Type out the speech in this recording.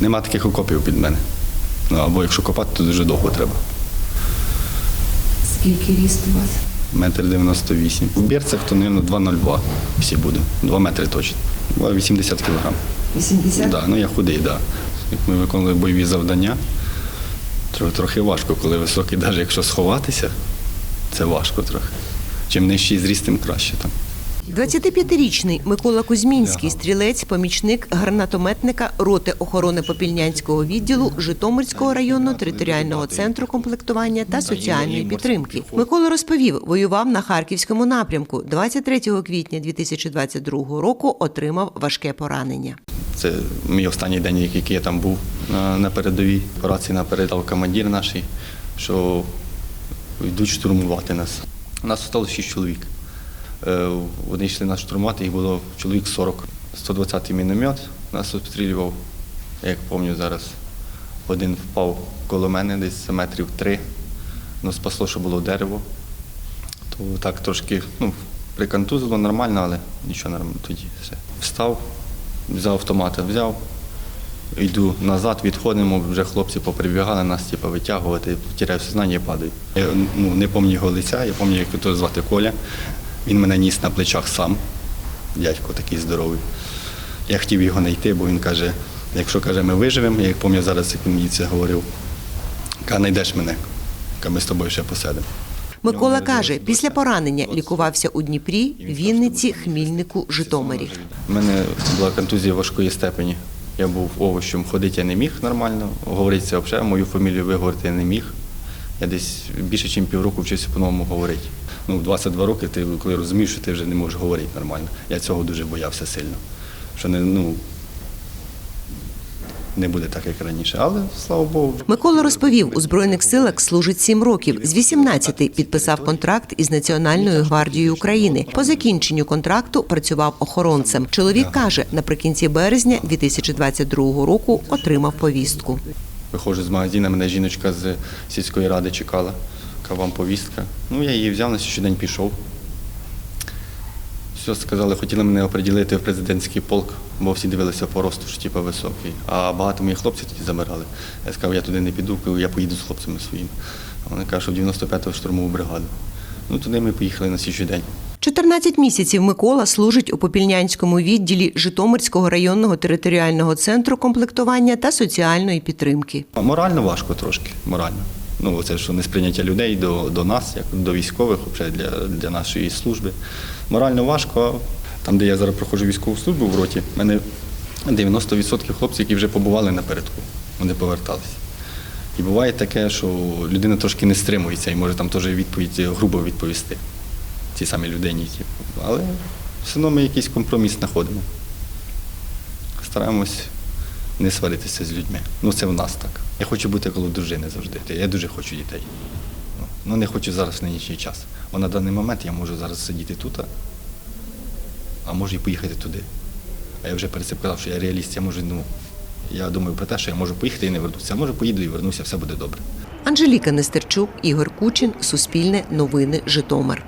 Нема таких окопів під мене. Ну, або якщо копати, то дуже довго треба. Скільки ріст у вас? Метр 98. В бірцях то, мабуть, 2,02 всі буде. 2 метри точно. 80 кілограм. 80? Да, ну я худий, так. Да. Як ми виконували бойові завдання, трохи важко, коли високий, навіть якщо сховатися, це важко трохи. Чим нижчий зріст, тим краще там. 25-річний Микола Кузьмінський, стрілець, помічник гранатометника роти охорони Попільнянського відділу Житомирського районного територіального центру комплектування та соціальної підтримки. Микола розповів, воював на харківському напрямку. 23 квітня 2022 року отримав важке поранення. Це мій останній день, який я там був на, на передовій. Операції напередав командир наш, що йдуть штурмувати нас. У Нас залишилось 6 чоловік. Е, Вони йшли нас штурмувати, їх було чоловік 40. 120-й міномет нас обстрілював, як пам'ятаю зараз. Один впав коло мене десь за метрів три. Ну, спасло, що було дерево. То так трошки ну, приконтузило нормально, але нічого нормально тоді все. Встав, взяв автомата, взяв, йду назад, відходимо, вже хлопці поприбігали нас, типу, витягувати, тіряю сознання і падаю. Я ну, не пам'ятаю його лиця, я пам'ятаю, як його звати Коля. Він мене ніс на плечах сам, дядько такий здоровий. Я хотів його знайти, бо він каже, якщо каже, ми виживемо, я як пам'ятаю зараз, як він мені це говорив, каже, знайдеш мене, ми з тобою ще посидимо. Микола каже, після поранення лікувався у Дніпрі, Вінниці, Хмільнику, Житомирі. У мене була контузія важкої степені. Я був овощем, ходити я не міг нормально. Говорити взагалі, мою фамілію виговорити я не міг. Я десь більше, ніж півроку вчився по-новому говорити. Ну, в 22 роки ти коли розумієш, що ти вже не можеш говорити нормально. Я цього дуже боявся сильно. Що не, ну, не буде так, як раніше. Але слава Богу. Микола розповів, у Збройних силах служить сім років. З 18 підписав контракт із Національною гвардією України. По закінченню контракту працював охоронцем. Чоловік каже, наприкінці березня 2022 року отримав повістку. Виходжу з магазину, мене жіночка з сільської ради чекала. Яка вам повістка. Ну, я її взяв на щодень пішов. Все сказали, хотіли мене оприділити в президентський полк, бо всі дивилися по росту, що типу високий. А багато моїх хлопців тоді забирали. Я сказав, я туди не піду, я поїду з хлопцями своїми. Вони кажуть, що в 95-ту штурмову бригаду. Ну туди ми поїхали на січий день. 14 місяців Микола служить у Попільнянському відділі Житомирського районного територіального центру комплектування та соціальної підтримки. Морально важко трошки, морально. Ну, це що несприйняття людей до, до нас, як до військових, для, для нашої служби. Морально важко. Там, де я зараз проходжу військову службу в роті, в мене 90% хлопців, які вже побували напередку, вони поверталися. І буває таке, що людина трошки не стримується і може там теж відповідь грубо відповісти цій самій людині. Але все одно ми якийсь компроміс знаходимо. Стараємось не сваритися з людьми. Ну, це в нас так. Я хочу бути коло дружини завжди. Я дуже хочу дітей. Ну, Ну, не хочу зараз в нинішній час. Бо на даний момент я можу зараз сидіти тут, а можу і поїхати туди. А я вже перед цим казав, що я реаліст, я можу, ну, я думаю про те, що я можу поїхати і не вернутися. А може поїду і вернуся, все буде добре. Анжеліка Нестерчук, Ігор Кучин, Суспільне, Новини, Житомир.